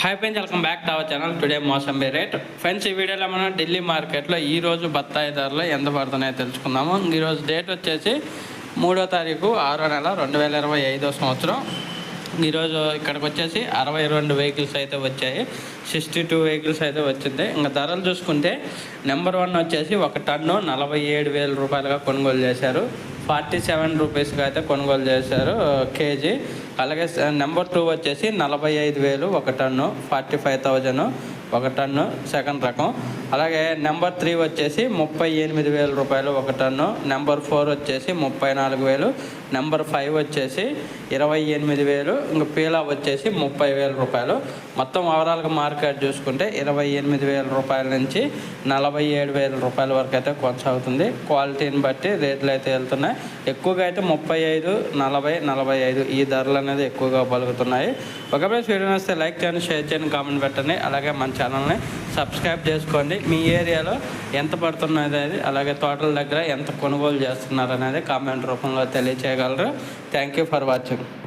Hi friends welcome back to our channel today mosambi rate. Friends ఈ వీడియోలో మనం ఢిల్లీ మార్కెట్లో ఈ రోజు బత్తాయి ధరలు ఎంత పడుతున్నాయో తెలుసుకుందాము. ఈరోజు డేట్ వచ్చేసి మూడో తారీఖు ఆరో నెల రెండు వేల ఇరవై ఐదో సంవత్సరం. ఈరోజు ఇక్కడికి వచ్చేసి అరవై రెండు వెహికల్స్ అయితే వచ్చాయి. సిక్స్టీ టూ వెహికల్స్ అయితే వచ్చింది. ఇంకా ధరలు చూసుకుంటే నెంబర్ వన్ వచ్చేసి ఒక టన్ను నలభై ఏడు వేల రూపాయలుగా కొనుగోలు చేశారు. ఫార్టీ సెవెన్ రూపీస్కి అయితే కొనుగోలు చేశారు కేజీ. అలాగే నెంబర్ టూ వచ్చేసి నలభై ఐదు వేలు ఒక టన్ను ఫార్టీ ఫైవ్ థౌజండ్ ఒక టన్ను సెకండ్ రకం. అలాగే నెంబర్ త్రీ వచ్చేసి ముప్పై ఎనిమిది వేల రూపాయలు ఒక టన్ను నెంబర్ ఫోర్ వచ్చేసి ముప్పై నాలుగు వేలు నెంబర్ ఫైవ్ వచ్చేసి ఇరవై ఎనిమిది వేలు ఇంకా పీలా వచ్చేసి ముప్పై వేల రూపాయలు. మొత్తం ఓవరాల్గా మార్కెట్ చూసుకుంటే ఇరవై ఎనిమిది వేల రూపాయల నుంచి నలభై ఏడు వేల రూపాయల వరకు అయితే కొనసాగుతుంది. క్వాలిటీని బట్టి రేట్లు అయితే వెళ్తున్నాయి. ఎక్కువగా అయితే ముప్పై ఐదు నలభై నలభై ఐదు ఈ ధరలు అనేది ఎక్కువగా పలుకుతున్నాయి. ఒకవేళ వీడియో వస్తే లైక్ చేయండి షేర్ చేయండి కామెంట్ పెట్టండి. అలాగే మన ఛానల్ని సబ్స్క్రైబ్ చేసుకోండి. మీ ఏరియాలో ఎంత పడుతున్నది అనేది అలాగే తోటల దగ్గర ఎంత కొనుగోలు చేస్తున్నారు అనేది కామెంట్ రూపంలో తెలియచేయగలరు. Thank you for watching